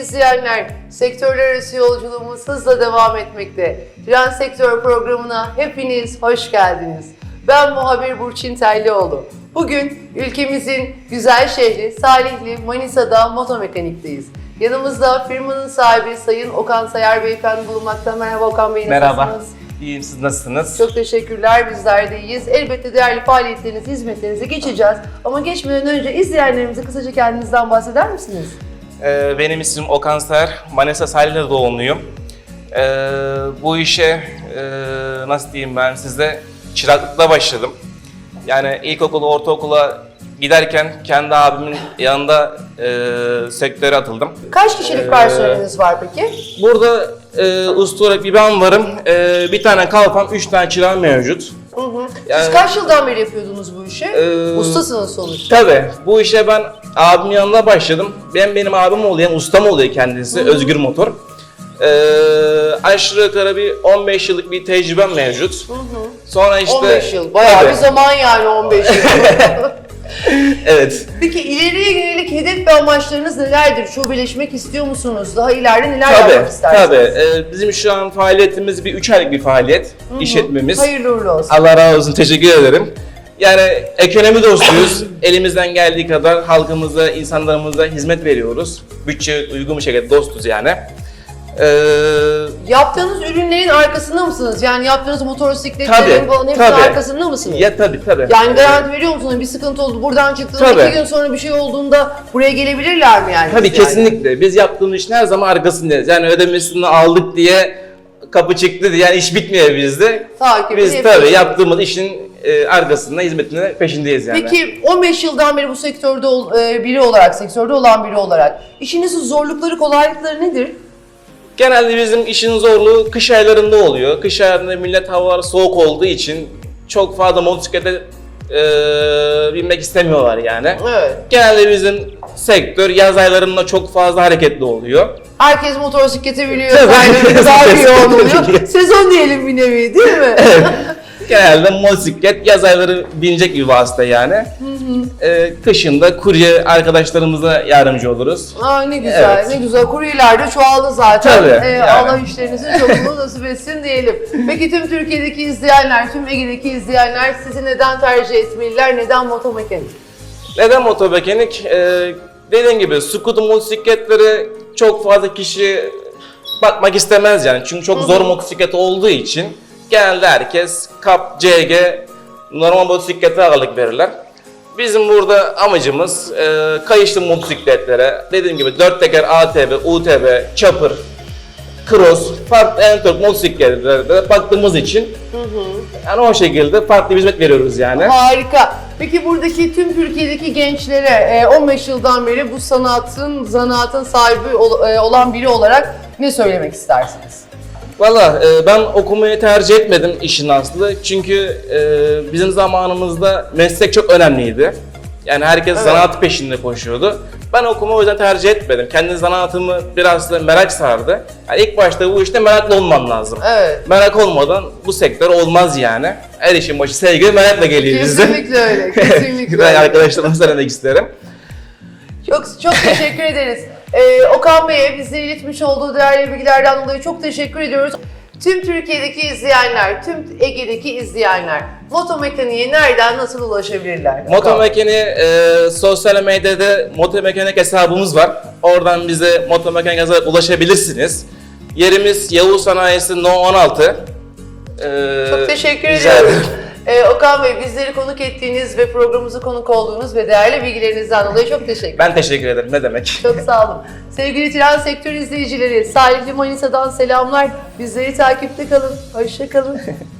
izleyenler, sektörler arası yolculuğumuz hızla devam etmekte. Tren Sektör programına hepiniz hoş geldiniz. Ben muhabir Burçin Terlioğlu. Bugün ülkemizin güzel şehri Salihli Manisa'da motomekanikteyiz. Yanımızda firmanın sahibi Sayın Okan Sayar Beyefendi bulunmakta. Merhaba Okan Bey, Merhaba. İyiyim siz nasılsınız? Çok teşekkürler, bizler de iyiyiz. Elbette değerli faaliyetlerinizi, hizmetlerinize geçeceğiz. Ama geçmeden önce izleyenlerimize kısaca kendinizden bahseder misiniz? Ee, benim ismim Okan Ser. Manisa Salihli doğumluyum. Ee, bu işe e, nasıl diyeyim ben size çıraklıkla başladım. Yani ilkokula, ortaokula giderken kendi abimin yanında e, sektöre atıldım. Kaç kişilik Ee, personeliniz var peki? Burada e, usta olarak bir ben varım. E, bir tane kalfam, üç tane çırağım mevcut. Hı hı. Siz Yani- kaç yıldan beri yapıyordunuz bu işi? Ee, Ustasınız sonuçta. Tabii bu işe ben abimin yanında başladım. Ben benim abim oluyor, ustam oluyor kendisi, Özgür Motor. Ee, aşağı yukarı bir 15 yıllık bir tecrübem mevcut. Sonra işte... 15 yıl. Bayağı Tabii. bir zaman yani 15 yıl. Evet. Peki ileriye yönelik hedef ve amaçlarınız nelerdir? Şubeleşmek istiyor musunuz? Daha ileride neler Tabii, yapmak istersiniz? tabii. Ee, bizim şu an faaliyetimiz bir 3 aylık bir faaliyet, işletmemiz. Hayırlı uğurlu olsun. Allah razı olsun, teşekkür ederim. Yani ekonomi dostuyuz. Elimizden geldiği kadar halkımıza, insanlarımıza hizmet veriyoruz. Bütçe uygun bir şekilde dostuz yani. Ee, Yaptığınız ürünlerin arkasında mısınız? Yani yaptığınız motosikletlerin Tabii, falan hepsinin tabii. arkasında mısınız? ya tabii tabii. Yani garanti veriyor musunuz? Bir sıkıntı oldu, buradan çıktığında Tabii. iki gün sonra bir şey olduğunda buraya gelebilirler mi yani? Tabii biz yani? kesinlikle. Biz yaptığımız işin her zaman arkasındayız. Yani ödemesini aldık diye kapı çıktı diye yani iş bitmiyor bizde. Takibini Biz yapıyorsunuz. tabii yaptığımız işin e, arkasında, hizmetine peşindeyiz yani. Peki 15 yıldan beri bu sektörde ol- e, biri olarak, sektörde olan biri olarak işinizin zorlukları, kolaylıkları nedir? Genelde bizim işin zorluğu kış aylarında oluyor. Kış aylarında millet havalar soğuk olduğu için çok fazla motosiklete e, binmek istemiyorlar yani. Evet. Genelde bizim sektör yaz aylarında çok fazla hareketli oluyor. Herkes motosiklete biniyor, Tabii. kaynağı daha yoğun oluyor. Sezon diyelim bir nevi değil mi? Genelde motosiklet yaz ayları binecek bir vasıta yani. Ee, kışında kurye arkadaşlarımıza yardımcı oluruz. Aa ne güzel, Evet. ne güzel. Kuryeler de çoğaldı zaten. Tabii, Ee, yani. Allah işlerinizin çokluğunu nasip etsin diyelim. Peki tüm Türkiye'deki izleyenler, tüm Ege'deki izleyenler sizi neden tercih etmeliler, neden motomekanik? Neden motobekanik? Ee, dediğim gibi scooter motosikletleri çok fazla kişi bakmak istemez yani. Çünkü çok zor motosiklet olduğu için genelde herkes Kap, CG, normal motosiklete ağırlık verirler. Bizim burada amacımız e, kayışlı motosikletlere, dediğim gibi 4 teker ATV, UTV, chopper, cross, farklı en çok motosikletlere baktığımız için yani o şekilde farklı bir hizmet veriyoruz yani. Harika. Peki buradaki tüm Türkiye'deki gençlere e, 15 yıldan beri bu sanatın, zanaatın sahibi ol- e, olan biri olarak ne söylemek istersiniz? Valla e, ben okumayı tercih etmedim işin aslı. Çünkü e, bizim zamanımızda meslek çok önemliydi. Yani herkes Evet. zanaat peşinde koşuyordu. Ben okumayı o yüzden tercih etmedim. Kendi zanaatımı biraz da merak sardı. Yani ilk başta bu işte meraklı olmam lazım. Evet. Merak olmadan bu sektör olmaz yani. Her işin başı sevgi ve merakla geliyor bizde. Kesinlikle öyle, kesinlikle ben öyle. arkadaşlarıma söylemek isterim. Çok çok teşekkür ederiz. Ee, Okan Bey'e bizlere iletmiş olduğu değerli bilgilerden dolayı çok teşekkür ediyoruz. Tüm Türkiye'deki izleyenler, tüm Ege'deki izleyenler motomekaniğe nereden nasıl ulaşabilirler? Motomekani e, sosyal medyada motomekanik hesabımız var. Oradan bize motomekanik yazarak ulaşabilirsiniz. Yerimiz Yavuz Sanayisi No 16. E, Çok teşekkür ediyorum. Ederim. Ee, Okan Bey bizleri konuk ettiğiniz ve programımıza konuk olduğunuz ve değerli bilgilerinizden dolayı çok teşekkür Ben teşekkür ederim. Ne demek? Çok sağ olun. Sevgili tren sektör izleyicileri, Salihli Manisa'dan selamlar. Bizleri takipte kalın. Hoşça kalın.